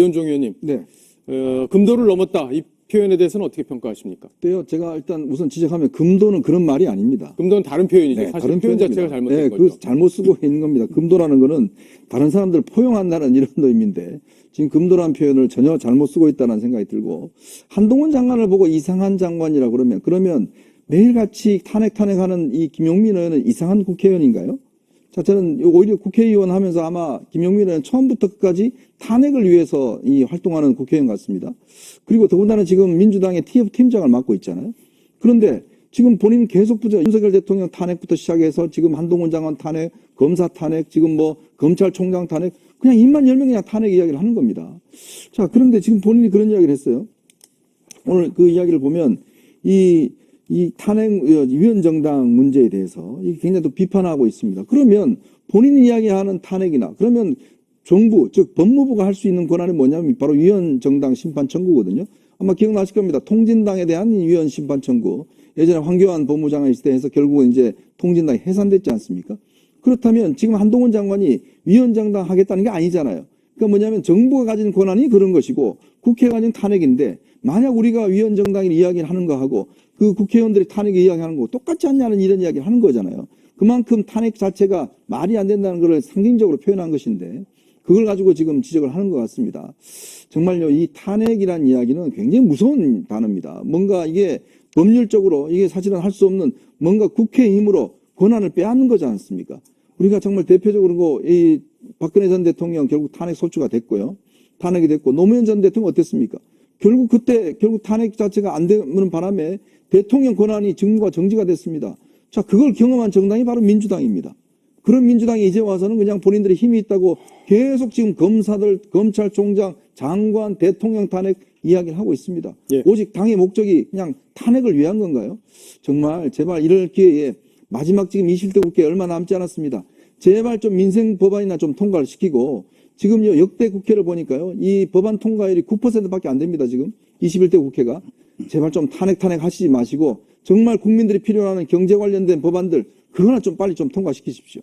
이현종 의원님, 네. 어, 금도를 넘었다. 이 표현에 대해서는 어떻게 평가하십니까? 때요. 제가 일단 우선 지적하면 금도는 그런 말이 아닙니다. 금도는 다른 표현이죠. 네, 사실 표현 표현입니다. 자체가 잘못된 네, 거죠. 그 잘못 쓰고 있는 겁니다. 금도라는 거는 다른 사람들을 포용한다는 이런 의미인데 지금 금도라는 표현을 전혀 잘못 쓰고 있다는 생각이 들고 한동훈 장관을 보고 이상한 장관이라 그러면 그러면 매일같이 탄핵 탄핵하는 이 김용민 의원은 이상한 국회의원인가요? 자, 저는 오히려 국회의원 하면서 아마 김용민 의원 처음부터 끝까지 탄핵을 위해서 이 활동하는 국회의원 같습니다. 그리고 더군다나 지금 민주당의 TF 팀장을 맡고 있잖아요. 그런데 지금 본인 계속 부자 윤석열 대통령 탄핵부터 시작해서 지금 한동훈 장관 탄핵, 검사 탄핵, 지금 뭐 검찰총장 탄핵, 그냥 입만 열면 그냥 탄핵 이야기를 하는 겁니다. 자, 그런데 지금 본인이 그런 이야기를 했어요. 오늘 그 이야기를 보면 이, 이 탄핵 어, 위원정당 문제에 대해서 굉장히 또 비판하고 있습니다. 그러면 본인이 이야기하는 탄핵이나 그러면 정부, 즉 법무부가 할 수 있는 권한이 뭐냐면 바로 위원정당 심판 청구거든요. 아마 기억나실 겁니다. 통진당에 대한 이 위원 심판 청구. 예전에 황교안 법무장관 해서 결국은 이제 통진당이 해산됐지 않습니까? 그렇다면 지금 한동훈 장관이 위원장당 하겠다는 게 아니잖아요. 그러니까 뭐냐면 정부가 가진 권한이 그런 것이고 국회가 가진 탄핵인데 만약 우리가 위원정당이 이야기를 하는 거하고 그 국회의원들이 탄핵 이야기하는 거 똑같지 않냐는 이런 이야기를 하는 거잖아요. 그만큼 탄핵 자체가 말이 안 된다는 것을 상징적으로 표현한 것인데 그걸 가지고 지금 지적을 하는 것 같습니다. 정말요, 이 탄핵이라는 이야기는 굉장히 무서운 단어입니다. 뭔가 이게 법률적으로 이게 사실은 할 수 없는 뭔가 국회의 힘으로 권한을 빼앗는 거지 않습니까? 우리가 정말 대표적으로 이 박근혜 전 대통령 결국 탄핵 소추가 됐고요. 탄핵이 됐고 노무현 전 대통령 어땠습니까? 결국 그때 결국 탄핵 자체가 안 되는 바람에 대통령 권한이 직무가 정지가 됐습니다. 자, 그걸 경험한 정당이 바로 민주당입니다. 그런 민주당이 이제 와서는 그냥 본인들의 힘이 있다고 계속 지금 검사들, 검찰총장, 장관, 대통령 탄핵 이야기를 하고 있습니다. 예. 오직 당의 목적이 그냥 탄핵을 위한 건가요? 정말 제발 이럴 기회에 마지막 지금 20대 국회 얼마 남지 않았습니다. 제발 좀 민생 법안이나 좀 통과를 시키고 지금 요 역대 국회를 보니까요 이 법안 통과율이 9%밖에 안 됩니다 지금 21대 국회가 제발 좀 탄핵 탄핵 하시지 마시고 정말 국민들이 필요로 하는 경제 관련된 법안들 그거나 좀 빨리 좀 통과시키십시오.